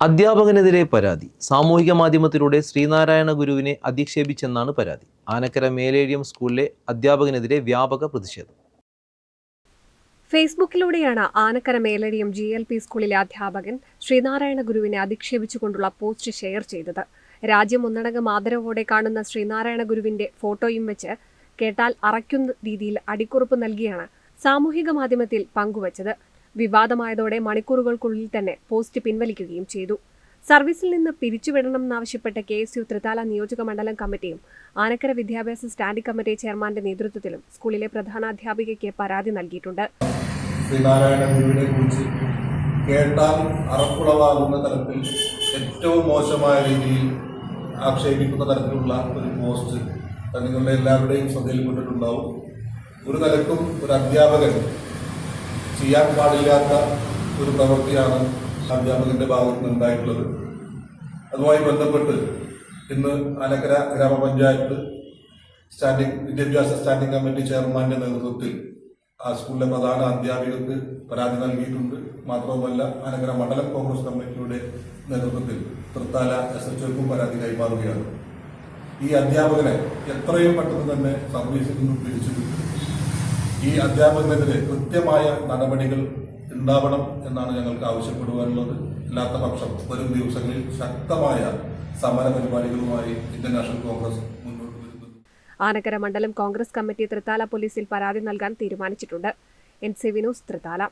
അധ്യാപകനെതിരെ പരാതി. സാമൂഹിക മാധ്യമത്തിലൂടെ ശ്രീനാരായണ ഗുരുവിനെ അധിക്ഷേപിച്ചെന്നാണ് പരാതി. ആനക്കര മേലേഴിയം സ്കൂളിലെ അധ്യാപകനെതിരെ വ്യാപക പ്രതിഷേധം. ഫേസ്ബുക്കിലൂടെയാണ് Anakkara Meladiyam G L P സ്കൂളിലെ അധ്യാപകൻ ശ്രീനാരായണ ഗുരുവിനെ അധിക്ഷേപിച്ചുകൊണ്ടുള്ള പോസ്റ്റ് ഷെയർ ചെയ്തത്. രാജ്യം ഒന്നടങ്കം ആദരവോടെ കാണുന്ന ശ്രീനാരായണ ഗുരുവിന്റെ ഫോട്ടോയും വെച്ച് കേട്ടാൽ അറയ്ക്കുന്ന രീതിയിൽ അടിക്കുറിപ്പ് നൽകിയാണ് സാമൂഹിക മാധ്യമത്തിൽ പങ്കുവച്ചത്. വിവാദമായതോടെ മണിക്കൂറുകൾക്കുള്ളിൽ തന്നെ പോസ്റ്റ് പിൻവലിക്കുകയും ചെയ്തു. സർവീസിൽ നിന്ന് പിരിച്ചുവിടണമെന്നാവശ്യപ്പെട്ട കെ എസ് യു തൃത്താല നിയോജക മണ്ഡലം കമ്മിറ്റിയും ആനക്കര വിദ്യാഭ്യാസ സ്റ്റാൻഡിംഗ് കമ്മിറ്റി ചെയർമാന്റെ നേതൃത്വത്തിലും സ്കൂളിലെ പ്രധാനാധ്യാപികയ്ക്ക് പരാതി നൽകിയിട്ടുണ്ട്. കേട്ടാൽ അറപ്പുളവാകുന്ന തരത്തിൽ ഏറ്റവും മോശമായ രീതിയിൽ ആക്ഷേപിക്കുന്ന തരത്തിലുള്ള ഒരു പോസ്റ്റ് നിങ്ങളുടെ എല്ലാവരുടെയും ശ്രദ്ധയിൽപ്പെട്ടിട്ടുണ്ടാവും. ഒരു നിലക്കും ഒരു അധ്യാപകൻ ചെയ്യാൻ പാടില്ലാത്ത ഒരു പ്രവൃത്തിയാണ് അധ്യാപകന്റെ ഭാഗത്ത് നിന്ന് ഉണ്ടായിട്ടുള്ളത്. അതുമായി ബന്ധപ്പെട്ട് ഇന്ന് ആലക്കര ഗ്രാമപഞ്ചായത്ത് സ്റ്റാൻഡിംഗ് വിദ്യാഭ്യാസ സ്റ്റാൻഡിംഗ് കമ്മിറ്റി ചെയർമാന്റെ നേതൃത്വത്തിൽ ആ സ്കൂളിലെ പ്രധാന അധ്യാപികർക്ക് പരാതി നൽകിയിട്ടുണ്ട്. മാത്രവുമല്ല ആനക്കര മണ്ഡലം കോൺഗ്രസ് കമ്മിറ്റിയുടെ നേതൃത്വത്തിൽ തൃത്താല എസ് എച്ച് ഒക്കും പരാതി കൈമാറുകയാണ്. ഈ അധ്യാപകനെ എത്രയും പെട്ടെന്ന് തന്നെ സർവീസിൽ നിന്നും പിരിച്ചുവിട്ടു. ഈ അധ്യാപകനെതിരെ കൃത്യമായ നടപടികൾ ഉണ്ടാവണം എന്നാണ് ഞങ്ങൾക്ക് ആവശ്യപ്പെടുവാനുള്ളത്. അല്ലാത്ത പക്ഷം വരും ദിവസങ്ങളിൽ ശക്തമായ സമര പരിപാടികളുമായി ഇന്ത്യൻ നാഷണൽ കോൺഗ്രസ് മുന്നോട്ട് ആനക്കര മണ്ഡലം കോൺഗ്രസ് കമ്മിറ്റി തൃത്താല പോലീസിൽ പരാതി നൽകാൻ തീരുമാനിച്ചിട്ടുണ്ട്. N C Vinos Thrithala